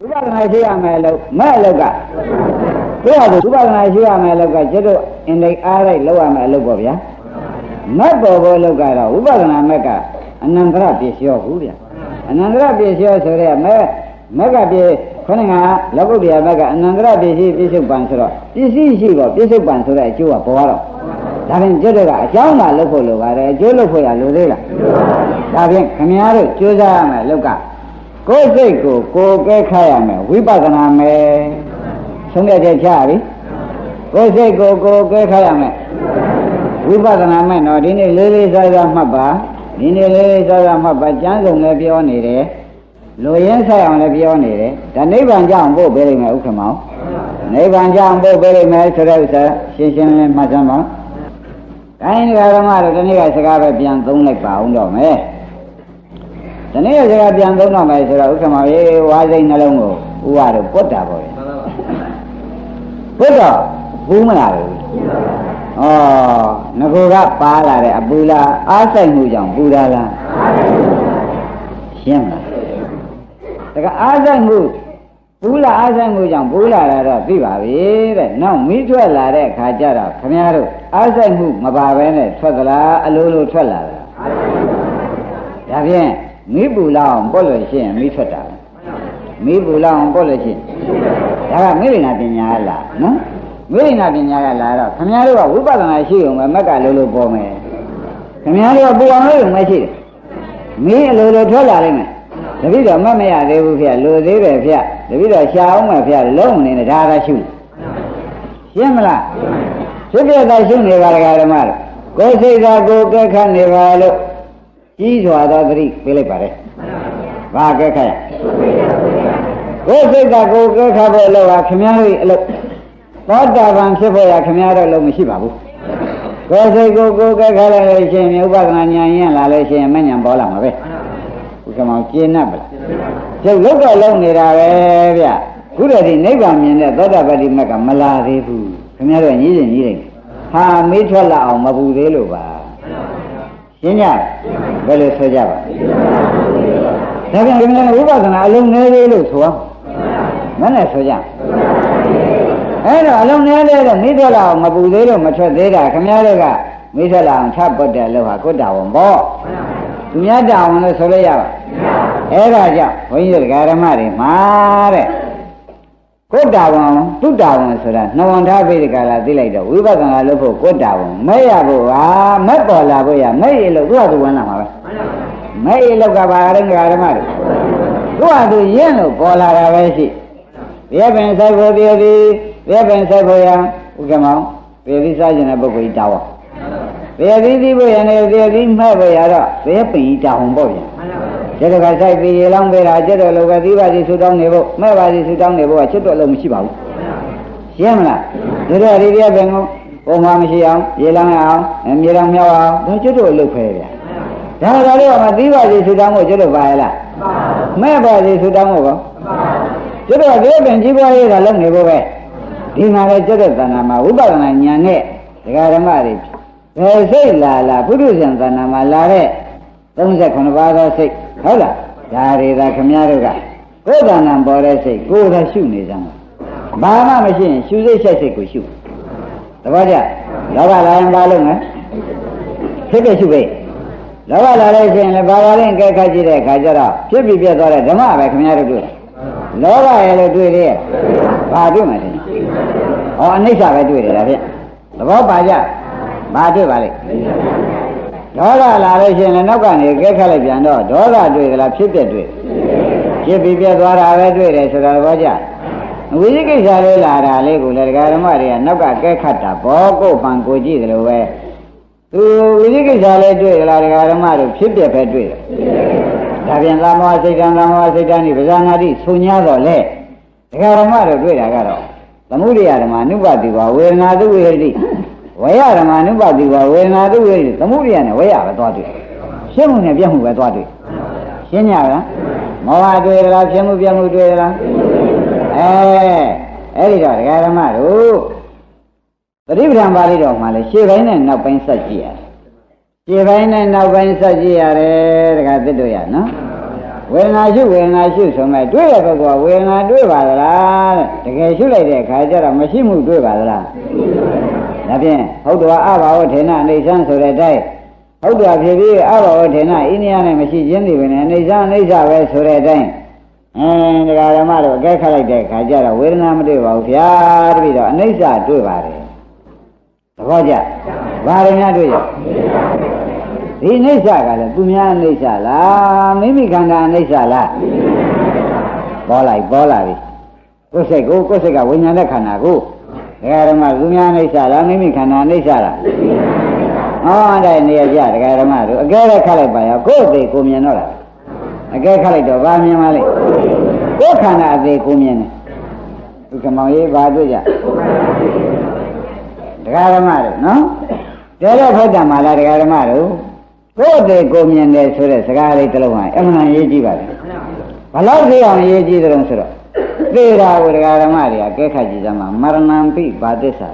ဝိပဿနာရှိရမယ်လို့မဲ့အလုပ်ကပြောရလို့ဝိပဿနာရှိရမယ်လို့ကကျွတ်တို့အင်ဒိတ်အားလိုက်လောက်ရမယ်အလုပ်ပေါ့ဗျာမဲ့ပေါ်ပေါ်လို့ကတော့ဝိပဿနာမဲ့ကအနန္တရပြည့်လျောဘူးဗျာအနန္တရပြည့်လျောဆိုတဲ့မဲ့မက်ကပြည့်ခொနကလောကုတ္တရာမက်ကအနန္တရပြည့်ရှိပြည့်စုံပံဆိုတော့ပြည့်စည်ရှိတော့ပြည့်စုံပံဆိုတဲ့အကျိုးကပေါ်တော့ဒါဖြင့်ကျွတ်တို့ကအကြောင်းမှလုပ်ဖို့လိုပါတယ်အကျိုးလုပ်ဖို့ရလိုသေးလားဒါဖြင့်ခင်ဗျားတို့ကြိုးစားရမယ်လောက်က ကိုယ်စိတ်ကိုကိုယ်ကဲခါရမယ်ဝိပဿနာမယ်ဆုံးဖြတ်ချက်ချပြီကိုယ်စိတ်ကိုကိုယ်ကဲခါရမယ်ဝိပဿနာမဲ့တော့ဒီနေ့လေးလေးစားစားမှတ်ပါဒီနေ့လေးလေးစားစားမှတ်ပါကျမ်းစုံလည်းပြောနေတယ်လူရင်းဆိုင်အောင်လည်းပြောနေတယ်ဒါနိဗ္ဗာန်ကြောင့်ပို့ပေးလိမ့်မယ်ဥက္ကမောင်နိဗ္ဗာန်ကြောင့်ပို့ပေးလိမ့်မယ်ဆိုတဲ့ဥစ္စာရှင်းရှင်းလင်းလင်းမှတ်စမ်းပါကိုင်းဒီဃာရမတို့ဒီနေ့ကစကားပဲပြန်သုံးလိုက်ပါအောင်တော့မယ် ဒီနေ့ကစကားပြန်သုံးတော့မယ်ဆိုတော့ဥက္ကမောင်ရေဝါစိတ်နှလုံးကိုဥပါတော့ပုတ်တာပေါ့လေပုတ်တော့ဘူးမလားလို့ဩငကူကပါလာတဲ့အပူလားအားဆိုင်မှုကြောင့်ပူတာလားရှင်းမလားတကအားဆိုင်မှုဘူးလာအားဆိုင်မှုကြောင့်ဘူးလာတာတော့သိပါပြီတဲ့နောက်မိထွက်လာတဲ့ခါကျတော့ခမည်းတော်အားဆိုင်မှုမပါဘဲနဲ့ထွက်သလားအလိုလိုထွက်လာတာဒါဖြင့် မိပူလာအောင်ပုတ်လို့ရှိရင်မိထွက်တာမိပူလာအောင်ပုတ်လို့ရှိရင်ဒါကမိရိနာပညာလားနော်မိရိနာပညာကလာတော့ခမည်းတော်ကဝိပဿနာရှိုံပဲမက်ကလိုလိုပေါ်မယ်ခမည်းတော်ကပူအောင်လို့မရှိတယ်မင်းအလိုလိုထွက်လာလိမ့်မယ်တပိတော့မတ်မရသေးဘူးဖေလိုသေးတယ်ဖေတပိတော့ရှာအောင်မယ်ဖေလုံးနေတယ်ဒါသာရှုရှင်းမလားဖြစ်ပြတာရှုနေပါလားဓမ္မတို့ကိုယ်စိတ်သာကိုယ်ကဲခတ်နေပါလို့ ကြီးစွာသောသတိပေးလိုက်ပါတယ်ဘာကဲခတ်ရကိုယ်စိတ်သာကိုယ်ကဲခတ်ဖို့လို့ဟာခမည်းတော်အလုပ်သောတာပန်ဖြစ်ဖို့ရခမည်းတော်လုံးမရှိပါဘူးကိုယ်စိတ်ကိုယ်ကိုယ်ကဲခတ်လိုက်လို့ရှိရင်ဥပဒနာဉာဏ်ရင်လာလို့ရှိရင်မဉဏ်ပေါ်လာမှာပဲဥက္ကမောင်ကျင်း납ပါလားကျုပ်လောက်တော့လုံးနေတာပဲဗျခုတည်းဒီနိဗ္ဗာန်မြင်တဲ့သောတာပတိမက်ကမလာသေးဘူးခင်ဗျားတို့ညီးရင်ညီးတယ်ဟာမေးထွက်လာအောင်မပူသေးလို့ပါ ရှင်းကြဘယ်လိုဆိုကြပါဒါပြန်ခင်ဗျားတို့ဝိပဿနာအလုံးနည်းသေးလို့ဆိုအောင်မနဲ့ဆိုကြအဲ့တော့အလုံးနည်းသေးတော့မေးထွက်လာအောင်မပူသေးလို့မထွက်သေးတာခင်ဗျားတို့ကမေးထွက်လာအောင်ထပ်ပတ်တယ်လို့ဟာကိုတာဝန်ပေါ့သူများတာဝန်လို့ဆိုလို့ရပါအဲ့ဒါကြောင့်ဘုန်းကြီးတို့ဓမ္မတွေမှာတဲ့ ကိုတာဝန်တုတာဝန်ဆိုတာနှဝန်ထားပြီးဒီကလာသိလိုက်တော့ဝိပဿနာလုပ်ဖို့ကိုတာဝန်မဲ့ရဖို့ဟာမဲ့ပေါ်လာဖို့ရမဲ့ရလို့သူ့ဟာသူဝင်လာမှာပဲမဲ့ရလို့ကပါရင်ဓမ္မတွေသူ့ဟာသူရင်းလို့ပေါ်လာတာပဲရှိဘယ်ပင်ဆိုင်ဖို့တည်းသည်ဘယ်ပင်ဆိုင်ဖို့ရဥက္ကမောင်ဘယ်ဒီစားခြင်းတဲ့ပုဂ္ဂိုလ်တာဝန်ဘယ်ဒီဒီဖို့ရနေဘယ်ဒီမဲ့ဖို့ရတော့ဘယ်ပင်တာဝန်ပေါ့ဗျာ ကျတော့ကဆိုင်ပြီးရေလောင်းပေးတာကျတော့လောကသီးပါစီဆူတောင်းနေဖို့မဲ့ပါစီဆူတောင်းနေဖို့ကချွတ်တော့လို့မရှိပါဘူးရှင်းမလားဒါတော့ဒီပြပင်ကိုပုံမှန်မရှိအောင်ရေလောင်းရအောင်မြေလောင်းမြောက်အောင်ဒါချွတ်တော့လုပ်ဖဲဗျာဒါတော့တော့မသီးပါစီဆူတောင်းဖို့ကျတော့ပါရလားမဲ့ပါစီဆူတောင်းဖို့ကောကျတော့ဒီပင်ကြီးပွားရေးကလုပ်နေဖို့ပဲဒီမှာလည်းကျတော့သဏ္ဍာန်မှာဝိပဿနာဉာဏ်နဲ့ဒကာဓမ္မတွေဘယ်စိတ်လာလာပုထုဇဉ်သဏ္ဍာန်မှာလာတဲ့38ပါးသောစိတ် ဟုတ်လားဒါတွေသာခမည်းတော်ကကိုယ်တဏ္ဍာပေါ်တဲ့စိတ်ကိုယ်သာရှုနေကြမှာဘာမှမရှိရင်ရှုစိတ်ချက်စိတ်ကိုရှုတပည့်ကြလောဘလာရင်ဘာလုပ်မလဲဖြစ်ဖြစ်ရှုပဲလောဘလာလို့ရှိရင်လည်းဘာသာလေးကဲခတ်ကြည့်တဲ့အခါကျတော့ဖြစ်ပြီးပြတ်သွားတဲ့ဓမ္မပဲခမည်းတော်တွေ့လောဘရဲ့လို့တွေ့တယ်ဘာတွေ့မှလဲဟောအနိစ္စပဲတွေ့တယ်ဒါဖြင့်သဘောပါကြဘာတွေ့ပါလိမ့် ဒေါသလာလို့ရှိရင်လည်းနောက်ကနေကဲခတ်လိုက်ပြန်တော့ဒေါသတွေ့ကြလားဖြစ်ပြတွေ့ဖြစ်ပြီးပြတ်သွားတာပဲတွေ့တယ်ဆိုတာသဘောကျဝိသိကိစ္စလေးလာတာလေးကိုလည်းဒကာဓမ္မတွေကနောက်ကကဲခတ်တာဘောကိုပန်ကိုကြည့်တယ်လို့ပဲသူဝိသိကိစ္စလေးတွေ့ကြလားဒကာဓမ္မတို့ဖြစ်ပြပဲတွေ့တယ်ဒါပြန်သာမောစိတ်တံသာမောစိတ်တံဒီပဇာနာတိဆုံ냐တော့လေဒကာဓမ္မတို့တွေ့တာကတော့သမုဒိယဓမ္မနုပတိဝဝေဒနာသုဝေဟတိ ဝေယဓမ္မနုပတိဝဝေဒနာသုဝေဟတိသမုဒိယနဲ့ဝေယပဲသွားတွေ့ရှင်းမှုနဲ့ပြတ်မှုပဲသွားတွေ့ရှင်းကြလားမောဟတွေ့လားရှင်းမှုပြတ်မှုတွေ့လားအဲအဲ့ဒီတော့ဒကာဓမ္မတို့ပရိပဒံပါဠိတော်မှာလေရှေ့ပိုင်းနဲ့နောက်ပိုင်းဆက်ကြည့်ရတယ်ရှေ့ပိုင်းနဲ့နောက်ပိုင်းဆက်ကြည့်ရတယ်ဒကာသစ်တို့ရနော်ဝေဒနာရှုဝေဒနာရှုဆိုမဲ့တွေ့တဲ့ဘက်ကဝေဒနာတွေ့ပါသလားတဲ့တကယ်ရှုလိုက်တဲ့အခါကျတော့မရှိမှုတွေ့ပါသလား ဒါဖြင့်ဟုတ်တော်အဘာဝထေနအိဋ္ဌံဆိုတဲ့အတိုင်းဟုတ်တော်ဖြစ်ပြီးအဘာဝထေနအိန္ဒိယနဲ့မရှိခြင်းဒီပဲနဲ့အိဋ္ဌံအိဋ္ဌပဲဆိုတဲ့အတိုင်းအင်းဒကာဓမ္မတို့အကဲခတ်လိုက်တဲ့အခါကျတော့ဝေဒနာမတွေ့ပါဘူးဗျာတပည့်တော့အိဋ္ဌတွေ့ပါတယ်သဘောကျဘာရများတွေ့ရဒီအိဋ္ဌကလည်းသူများအိဋ္ဌလားမိမိခန္ဓာအိဋ္ဌလားပေါ်လိုက်ပေါ်လာပြီကိုယ်စိတ်ကိုကိုယ်စိတ်ကဝိညာဉ်တဲ့ခန္ဓာကို ဒကာဓမ္မသူများအိဋ္ဌလားမိမိခန္ဓာအိဋ္ဌလားဟောတဲ့နေရာကြဒကာဓမ္မတို့အကဲခတ်လိုက်ပါရောကိုယ်သိကိုမြင်တော့လားအကဲခတ်လိုက်တော့ဗာမြင်ပါလေကိုယ်ခန္ဓာအသေးကိုမြင်တယ်သူကမောင်ရေးဘာတွေ့ကြဒကာဓမ္မတို့နော်တဲတော့ဖတ်တာမှလားဒကာဓမ္မတို့ကိုယ်သေးကိုမြင်တယ်ဆိုတဲ့စကားလေးတစ်လုံးဟာအမှန်ရေးကြည့်ပါလေဘလောက်သိအောင်ရေးကြည့်တယ်ဆိုတော့ သေတာကိုဒကာဓမ္မတွေကကဲခတ်ကြည့်စမ်းမှာမရဏံပိဘာသစ္စာ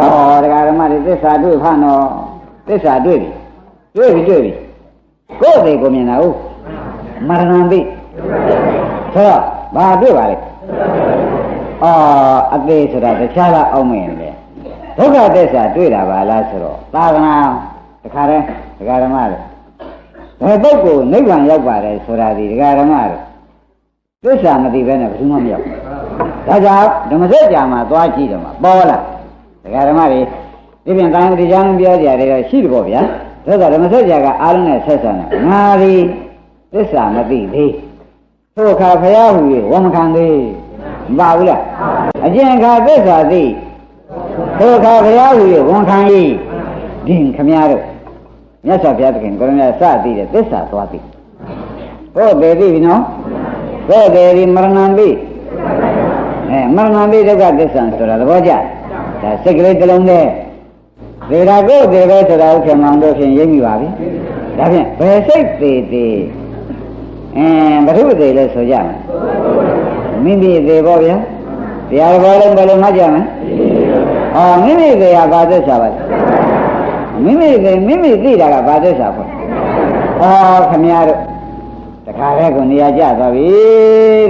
ဩဒကာဓမ္မတွေသစ္စာတွေ့ဖားနော်သစ္စာတွေ့ပြီတွေ့ပြီတွေ့ပြီကိုယ်သေးကိုမြင်တာဟုတ်မရဏံပိဆိုတော့ဘာတွေ့ပါလဲအော်အသေးဆိုတာတခြားလားအောက်မင်းလေဒုက္ခသစ္စာတွေ့တာပါလားဆိုတော့သာသနာတခါတည်းဒကာဓမ္မတွေဘယ်ပုဂ္ဂိုလ်နိဗ္ဗာန်ရောက်ပါတယ်ဆိုတာဒီဒကာဓမ္မတွေ သစ္စာမသိဘဲနဲ့ဘယ်သူမှမရောက်ဒါကြောင့်ဓမ္မစကြာမှာသွားကြည့်တယ်မှာပေါ်လာဒကာဓမ္မတွေဒီပြင်တိုင်းဒီကြောင်းပြောကြတယ်တော့ရှိတယ်ပေါ့ဗျာဒါဆိုဓမ္မစကြာကအားလုံးနဲ့ဆက်ဆံတယ်ငါဒီသစ္စာမသိသေးသို့ခါဖရာဟူ၍ဝမခံသေးမပါဘူးလားအကျင့်ခါသစ္စာသိသို့ခါဖရာဟူ၍ဝန်ခံ၏ဒီခမများတို့မြတ်စွာဘုရားသခင်ကိုရမစသိတဲ့သစ္စာသွားသိဟောပေသိပြီနော် ဟောပေဒီမရဏံပိအဲမရဏံပိဒုက္ခသစ္စာဆိုတာသဘောကျဒါစိတ်ကလေးတစ်လုံးနဲ့သေတာကိုသေပဲဆိုတာဥက္ကမောင်တို့ဖြင့်ရိပ်မိပါပြီဒါဖြင့်ဘယ်စိတ်သေးသေးအင်းဘုရုသေးလဲဆိုကြမယ်မိမိသေးပေါ့ဗျာတရားတော်လုံးဘယ်လိုမှတ်ကြမလဲဟောမိမိသေးရဘာသစ္စာပါလဲမိမိသေးမိမိသိတာကဘာသစ္စာပေါ့ဟောခမရတို့တ ခါတည်းကနေရာကျသွားပြီ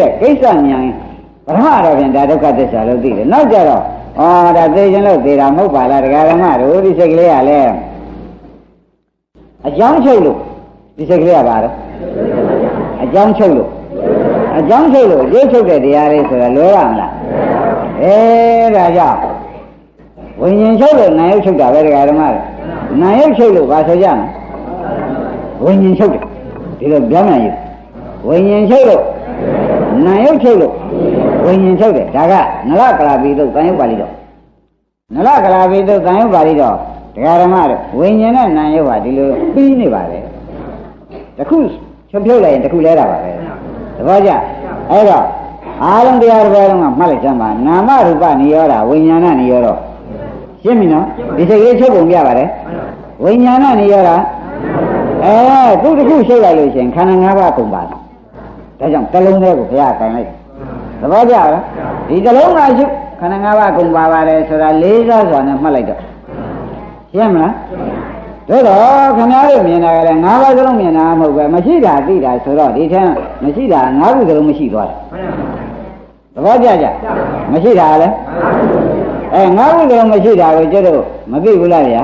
တဲ့ကိစ္စဉာဏ်ပထမတော့ပြန်ဒါဒုက္ခသစ္စာလို့သိတယ်နောက်ကြတော့ဩဒါသိခြင်းလို့သိတာမဟုတ်ပါလားတရားဓမ္မတို့ဒီစိတ်ကလေးကလည်းအကြောင်းချုပ်လို့ဒီစိတ်ကလေးကပါတော့အကြောင်းချုပ်လို့အကြောင်းချုပ်လို့အကျိုးချုပ်တဲ့တရားလေးဆိုတာလွယ်ရမလားအဲဒါကြောင့်ဝိညာဉ်ချုပ်လို့နာယုတ်ချုပ်တာပဲတရားဓမ္မတွေနာယုတ်ချုပ်လို့ဘာဆိုကြမလဲဝိညာဉ်ချုပ်တယ်ဒီလိုပြောမှယူ ဝိညာဉ်ချုပ်လို့နာယုတ်ချုပ်လို့ဝိညာဉ်ချုပ်တယ်ဒါကနလကလာပိသုတ်တန်ယုတ်ပါဠိတော်နလကလာပိသုတ်တန်ယုတ်ပါဠိတော်တရားဓမ္မတို့ဝိညာဉ်နဲ့နာယုတ်ဟာဒီလိုပြီးနေပါလေတခုချုပ်ဖြုတ်လိုက်ရင်တခုလဲတာပါပဲသဘောကျအဲ့တော့အားလုံးတရားတစ်ပါးလုံးကမှတ်လိုက်စမ်းပါနာမရူပနိရောဓဝိညာဏနိရောဓရှင်းပြီနော်ဒီစိတ်လေးချုပ်ပုံပြပါတယ်ဝိညာဏနိရောဓအဲသူတခုရှုပ်လိုက်လို့ရှိရင်ခန္ဓာ၅ပါးကုန်ပါ ဒါကြောင့်တလုံးလေးကိုဘုရားတိုင်လိုက်သဘောကျလားဒီတလုံးကရှုခန္ဓာ၅ပါးကုန်ပါပါတယ်ဆိုတာလေးစားစွာနဲ့မှတ်လိုက်တော့ရှင်းမလားတို့တော့ခင်ဗျားတို့မြင်တာကလည်း၅ပါးစလုံးမြင်တာမဟုတ်ပဲမရှိတာသိတာဆိုတော့ဒီထက်မရှိတာ၅ခုစလုံးမရှိသွားတယ်သဘောကျကြမရှိတာလည်းအဲငါးခုစလုံးမရှိတာကိုကျတော့မသိဘူးလားဗျာ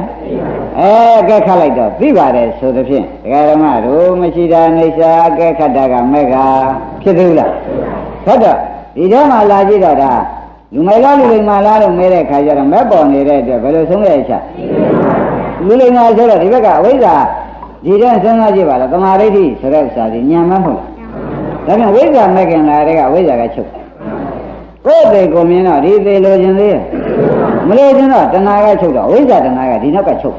အဲကဲခတ်လိုက်တော့သိပါတယ်ဆိုသဖြင့်ဒကာဓမ္မတို့မရှိတာနေစာကဲခတ်တာကမက်ကဖြစ်သေးလားဟုတ်တော့ဒီထဲမှာလာကြည့်တော့ဒါလူမိုင်လားလူလိမ္မာလားလို့မဲတဲ့ခါကျတော့မက်ပေါ်နေတဲ့အတွက်ဘယ်လိုဆုံးရချလူလိမ္မာဆိုတော့ဒီဘက်ကအဝိဇ္ဇာဒီတဲ့စဉ်းစားကြည့်ပါလားသမာဓိဋ္ဌိဆိုတဲ့ဥစ္စာဒီညံမမဟုတ်လားဒါပြန်ဝိဇ္ဇာမဲ့ခင်လာတဲ့ကဝိဇ္ဇာကချုပ်ကိုယ်သေးကိုမြင်တော့ဒီသေးလိုချင်သေးမလို့ချင်တော့တဏှာကချုပ်တော့ဝိဇ္ဇာတဏှာကဒီနောက်ကချုပ်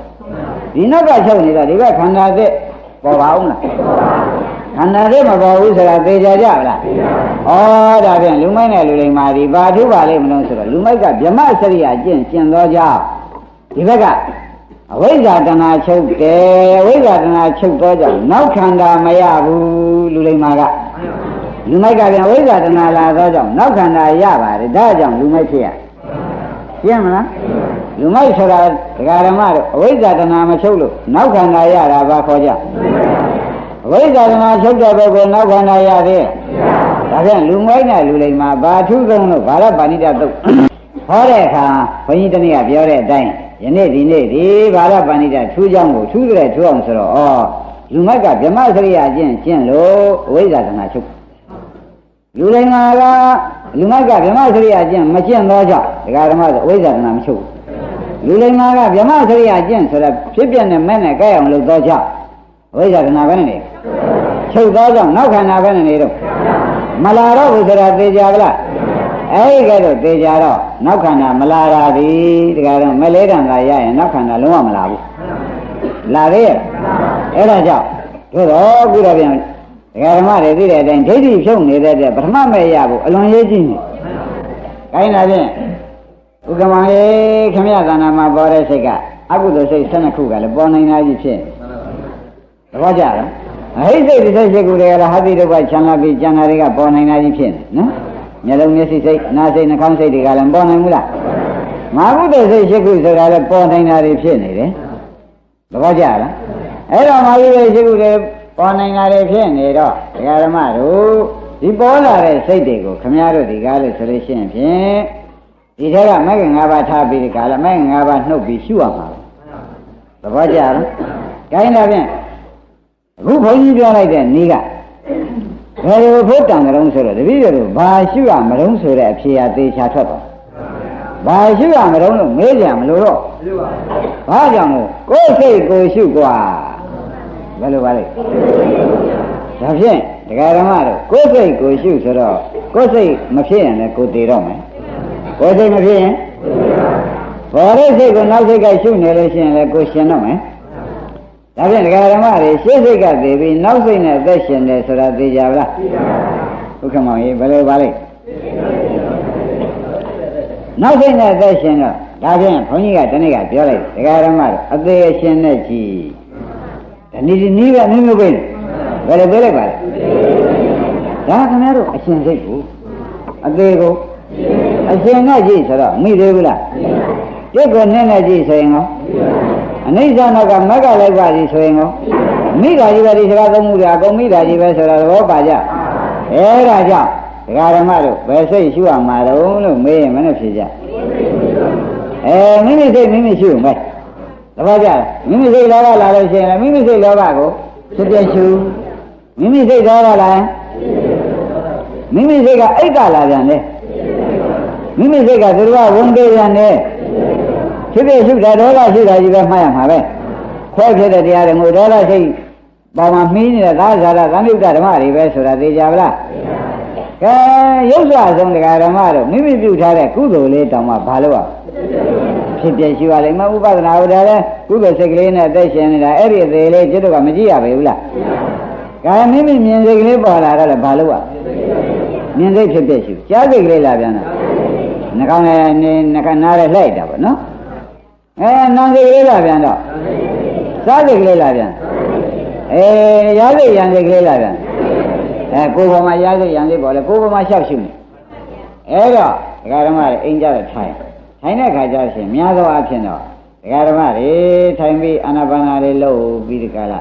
ဒီနောက်ကချုပ်နေတော့ဒီဘက်ခန္ဓာသစ်ပေါ်ပါအောင်လားခန္ဓာသစ်မပေါ်ဘူးဆိုတာသိကြကြပါလားဩဒါဖြင့်လူမိုက်နဲ့လူလိမ္မာဒီဘာထုပါလိမ့်မလို့ဆိုတော့လူမိုက်ကဗြဟ္မစရိယာကျင့်ကျင့်သောကြောင့်ဒီဘက်ကအဝိဇ္ဇာတဏှာချုပ်တယ်အဝိဇ္ဇာတဏှာချုပ်သောကြောင့်နောက်ခန္ဓာမရဘူးလူလိမ္မာကလူမိုက်ကပြန်ဝိဇ္ဇာတဏှာလာသောကြောင့်နောက်ခန္ဓာရပါတယ်ဒါကြောင့်လူမိုက်ဖြစ်ရရှင်းမလား လူမိုက်ဆိုတာဒကာရမတို့အဝိဇ္ဇာတဏှာမချုပ်လို့နောက်ခန္ဓာရတာဘာခေါ်ကြအဝိဇ္ဇာကနာချုပ်တဲ့ပုဂ္ဂိုလ်နောက်ခန္ဓာရသေးဒါဖြင့်လူငွေးနဲ့လူလိမ္မာဘာထုဆုံးလို့ဘာရပါဏိတသုတ်ဟောတဲ့အခါဘုန်းကြီးတနေ့ကပြောတဲ့အတိုင်းယနေ့ဒီနေ့ဒီဘာရပါဏိတထူးကြောင်းကိုထူးကြတဲ့ထူးအောင်ဆိုတော့ဩလူမိုက်ကဗြဟ္မစရိယာကျင့်ကျင့်လို့အဝိဇ္ဇာကနာချုပ်လူလိမ္မာကလူမိုက်ကဗြဟ္မစရိယာကျင့်မကျင့်တော့ကြောင့်ဒကာဓမ္မဆိုအဝိဇ္ဇာကနာမချုပ်ဘူး လူလိမ္မာကဗြဟ္မစရိယာကျင့်ဆိုတာဖြစ်ပြတဲ့မဲ့နဲ့ကြိုက်အောင်လုပ်တော့ကြောင့်အဝိဇ္ဇာကနာပဲနေချုပ်တော့ကြောင့်နောက်ခန္ဓာပဲနေတော့မလာတော့ဘူးဆိုတာသိကြပါလားအဲ့ဒီကဲတော့သိကြတော့နောက်ခန္ဓာမလာတာဒီတကယ်တော့မလေးတန်သာရရင်နောက်ခန္ဓာလုံးဝမလာဘူးလာသေးရဲ့အဲ့ဒါကြောင့်တို့တော့ခုတော့ပြန်ဒကာဓမ္မတွေသိတဲ့အတိုင်းဒိဋ္ဌိဖြုတ်နေတဲ့ပထမမဲ့ရဖို့အလွန်ရေးကြည့်နေ။ခိုင်းတာဖြင့် ဥက္ကမရေခမရသနာမှာပေါ်တဲ့စိတ်ကအကုသိုလ်စိတ်12ခုကလည်းပေါ်နိုင်တာကြီးဖြစ်။သဘောကျလား။အဟိစိတ်တစ်စိတ်ခုတွေကလည်းဟာတိဒုက္ခချမ်းသာပြီးကျန်တာတွေကပေါ်နိုင်တာကြီးဖြစ်နေနော်။မျက်လုံးမျက်စိစိတ်နားစိတ်နှာခေါင်းစိတ်တွေကလည်းပေါ်နိုင်ဘူးလား။မာကုသိုလ်စိတ်ရှိခုဆိုတာလည်းပေါ်နိုင်တာတွေဖြစ်နေတယ်။သဘောကျလား။အဲ့တော့မာကုသိုလ်ရှိခုတွေပေါ်နိုင်တာတွေဖြစ်နေတော့ဒကာဓမ္မတို့ဒီပေါ်လာတဲ့စိတ်တွေကိုခမည်းတော်ဒီကားလို့ဆိုလို့ရှိရင်ဖြင့် ဒီထက်ကမဂ္ဂင်၅ပါးထားပြီးဒီကားလည်းမဂ္ဂင်၅ပါးနှုတ်ပြီးရှုရမှာသဘောကျလား။ခိုင်းတာဖြင့်အခုဘုန်းကြီးပြောလိုက်တဲ့ဤကဘယ်လိုဖို့တန်ကြုံဆိုတော့တပည့်တော်ဘာရှုရမတုံးဆိုတဲ့အဖြေအသေးချာထွက်သွားဘာရှုရမတုံးလို့မေးကြမလို့တော့ဘာကြောင့်လဲကိုယ်စိတ်ကိုရှုกว่าဘယ်လိုပါလဲဒါဖြင့်တရားဓမ္မတို့ကိုယ်စိတ်ကိုရှုဆိုတော့ကိုယ်စိတ်မဖြစ်ရင်လည်းကိုယ်တည်တော့မယ် ကိုယ်စိတ်မဖြစ်ရင်ဘောရိစိတ်ကိုနောက်စိတ်ကရှုနေလို့ရှိရင်လည်းကိုယ်ရှင်တော့မယ်ဒါဖြင့်တရားဓမ္မတွေရှေ့စိတ်ကတည်ပြီးနောက်စိတ်နဲ့အသက်ရှင်တယ်ဆိုတာသိကြပါလားသိပါပါဘုခမောင်ကြီးဘယ်လိုပါလဲနောက်စိတ်နဲ့အသက်ရှင်တော့ဒါဖြင့်ဘုန်းကြီးကတနေ့ကပြောလိုက်တရားဓမ္မတို့အသေးအရှင်နဲ့ကြည်ဒီနေ့ဒီနေ့ကမျိုးမျိုးပဲဘယ်လိုပြောလိုက်ပါလဲဒါခင်ဗျားတို့အရှင်စိတ်ကိုအသေးကို အရှင်နဲ့ကြည့်ဆိုတော့မိသေးဘူးလားပြစ်ကိုနဲ့နဲ့ကြည့်ဆိုရင်ရောအနိစ္စနောက်ကမက်ကလိုက်ပါစီဆိုရင်ရောမိတာကြီးပဲဒီစကားသုံးမှုတွေအကုန်မိတာကြီးပဲဆိုတာသဘောပါကြအဲဒါကြောင့်ဒကာဓမ္မတို့ဘယ်စိတ်ရှုရမှာတုံးလို့မေးရင်မနဲ့ဖြေကြအဲမိမိစိတ်မိမိရှုမယ်သဘောကျလားမိမိစိတ်လောဘလာလို့ရှိရင်မိမိစိတ်လောဘကိုဖြစ်ပြရှုမိမိစိတ်လောဘလာရင်မိမိစိတ်ကအိတ်ကလာပြန်တယ် မိမိစိတ်ကသူတို့ကဝန်ပေးပြန်တယ်ဖြစ်ဖြစ်ရှုတာဒေါသရှိတာကြီးပဲမှားရမှာပဲခွဲဖြစ်တဲ့တရားတွေငိုဒေါသစိတ်ပေါ်မှာမီးနေတဲ့သာဇာရသံယုတ်ဓမ္မတွေပဲဆိုတာသိကြပါလားကဲရုပ်စွာဆုံးတရားဓမ္မတို့မိမိပြုထားတဲ့ကုသိုလ်လေးတောင်မှဘာလို့อ่ะဖြစ်ပြရှိပါလိမ့်မယ်ဥပဒနာဟိုဒါလဲကုသိုလ်စိတ်ကလေးနဲ့အသက်ရှင်နေတာအဲ့ဒီအသေးလေးကျွတ်တော့ကမကြည့်ရပါဘူးလားကဲမိမိမြင်စိတ်ကလေးပေါ်လာတော့လည်းဘာလို့อ่ะမြင်စိတ်ဖြစ်ပြရှိကြားစိတ်ကလေးလာပြန်တာ နှကောင်းနဲ့နှကနားနဲ့လှိုက်တာပေါ့နော်အဲနာစိတ်ကလေးလာပြန်တော့စားစိတ်ကလေးလာပြန်အဲရစိတ်ရံစိတ်ကလေးလာပြန်အဲကိုယ်ပေါ်မှာရစိတ်ရံစိတ်ပေါ်လဲကိုယ်ပေါ်မှာရှောက်ရှုနေအဲတော့ဒကာဓမ္မတွေအိမ်ကြတော့ထိုင်ထိုင်တဲ့ခါကျရှင်များသောအားဖြင့်တော့ဒကာဓမ္မတွေထိုင်ပြီးအာနာပါနာလေးလုပ်ပြီးဒီကလာ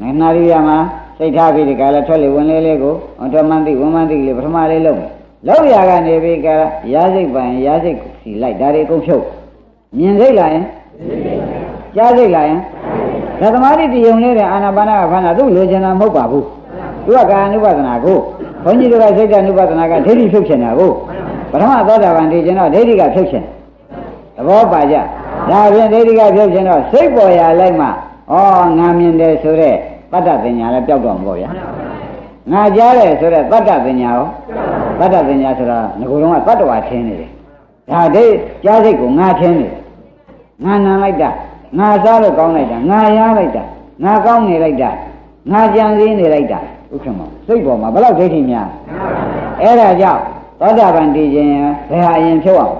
ငနာရိယမှာစိတ်ထားပြီးဒီကလာထွက်လေဝင်လေးလေးကိုအတော်မှန်သိဝန်မှန်သိလေးပထမလေးလုပ် လောက်ရကနေပြီးကရာစိတ်ပိုင်ရာစိတ်စီလိုက်ဒါတွေအကုန်ဖြုတ်မြင်စိတ်လာရင်ကြားစိတ်လာရင်သတ္တမတိတယုံလေးတဲ့အာနာပါနာကခန္ဓာသူ့လိုချင်တာမဟုတ်ပါဘူးသူကကာယ ानु ပဒနာကိုဘုန်းကြီးတို့ကစိတ်က ानु ပဒနာကဒိဋ္ဌိဖြုတ်ချင်တာကိုပထမသောတာပန်ဒီကျင်တော့ဒိဋ္ဌိကဖြုတ်ချင်သဘောပါကြဒါဖြင့်ဒိဋ္ဌိကဖြုတ်ချင်တော့စိတ်ပေါ်ရလိုက်မှဩငါမြင်တယ်ဆိုတဲ့တတ္တပညာလည်းပျောက်တော့မှာပေါ့ဗျာ ငါကြားတယ်ဆိုတဲ့တတ္တပညာရောတတ္တပညာဆိုတာငကိုယ်တော့ကတတ္တဝါထင်းနေတယ်ဒါဒိကြားစိတ်ကိုငါထင်းနေတယ်ငါနံလိုက်တာငါစားလို့ကောင်းလိုက်တာငါရမ်းလိုက်တာငါကောင်းနေလိုက်တာငါကြံစည်နေလိုက်တာဥက္ကမစိတ်ပေါ်မှာဘယ်လောက်ဒိဋ္ဌိများအဲ့ဒါကြောင့်သောတာပန်တည်ခြင်းဘယ်ဟာအရင်ဖြုတ်အောင်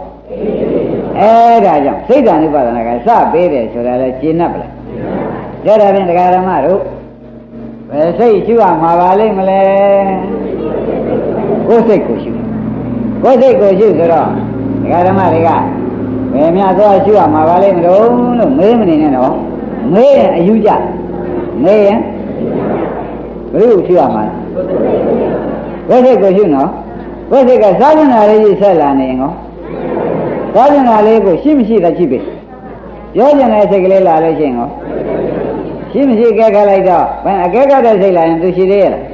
အဲ့ဒါကြောင့်စိတ်ဓာတ်ဥပါဒနာကစပေးတယ်ဆိုတာလဲရှင်း납ပလားဒါဒါဖြင့်တရားဓမ္မတို့ ဘယ်စိတ်ရှုရမှာပါလိမ့်မလဲကိုယ်စိတ်ကိုရှုကိုယ်စိတ်ကိုရှုဆိုတော့တရားဓမ္မတွေကဘယ်များသွားရှုရမှာပါလိမ့်မလို့လို့မေးမနေနဲ့တော့မေးရင်အယူကြမေးရင်ဘယ်လိုရှုရမှာလဲဝိစိတ်ကိုရှုနော်ဝိစိတ်ကစားကျင်တာလေးကြီးဆက်လာနေရင်ကောစားကျင်တာလေးကိုရှိမရှိတာရှိပြီပြောကျင်တဲ့စိတ်ကလေးလာလို့ရှိရင်ကော ရှိမရှိကဲခတ်လိုက်တော့ဘယ်အကဲခတ်တဲ့စိတ်လာရင်သူရှိသေးရဲ့လား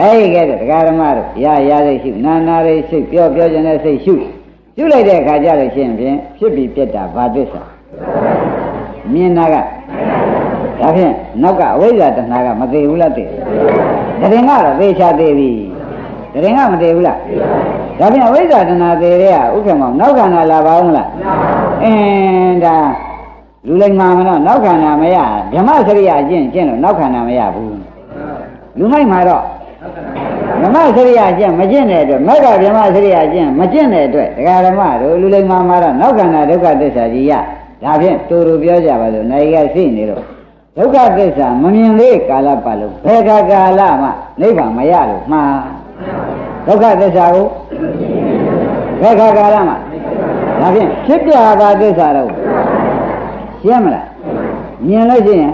အဲ့ဒီကဲတော့ဒကာဓမ္မတို့ရရစိတ်ရှုနာနာရိတ်စိတ်ပြောပြောကျင်တဲ့စိတ်ရှုရှုလိုက်တဲ့အခါကျလို့ရှိရင်ဖြင့်ဖြစ်ပြီးပြက်တာဘာသစ္စာမြင်တာကဒါဖြင့်နောက်ကအဝိဇ္ဇာတဏှာကမသေးဘူးလားသိတယ်တရင်ကတော့သေချာသေးပြီတရင်ကမသေးဘူးလားဒါဖြင့်အဝိဇ္ဇာတဏှာသေးတဲ့ကဥက္ကမောင်နောက်ခန္ဓာလာပါဦးမလားအင်းဒါ လူလိမ္မာမတော့နောက်ခန္ဓာမရဓမ္မစရိယအကျင့်ကျင့်လို့နောက်ခန္ဓာမရဘူးလူမိုက်မှာတော့ဓမ္မစရိယအကျင့်မကျင့်တဲ့အတွက်မက္ကဓမ္မစရိယအကျင့်မကျင့်တဲ့အတွက်ဒကာဓမ္မတို့လူလိမ္မာမှာတော့နောက်ခန္ဓာဒုက္ခသစ္စာကြီးရဒါဖြင့်တူတူပြောကြပါစို့နိုင်ကရှိနေတော့ဒုက္ခသစ္စာမမြင်သေးကာလပတ်လုံးဘယ်ခါကာလမှနိဗ္ဗာန်မရလို့မှားဒုက္ခသစ္စာကိုဘယ်ခါကာလမှဒါဖြင့်ဖြစ်ပြတာသစ္စာတော့ ရှင်းမလားမြင်လို့ရှိရင်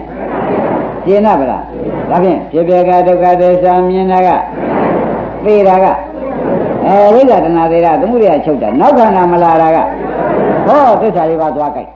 ရှင်းနာပါလားဒါဖြင့်ဖြစ်ပြကဒုက္ခသစ္စာမြင်တာကသိတာကအဲဝိဇ္ဇာတဏှာသေးတာသမှုရိယချုပ်တာနောက်ခန္ဓာမလာတာကဟောသစ္စာလေးပါသွားကြိုက်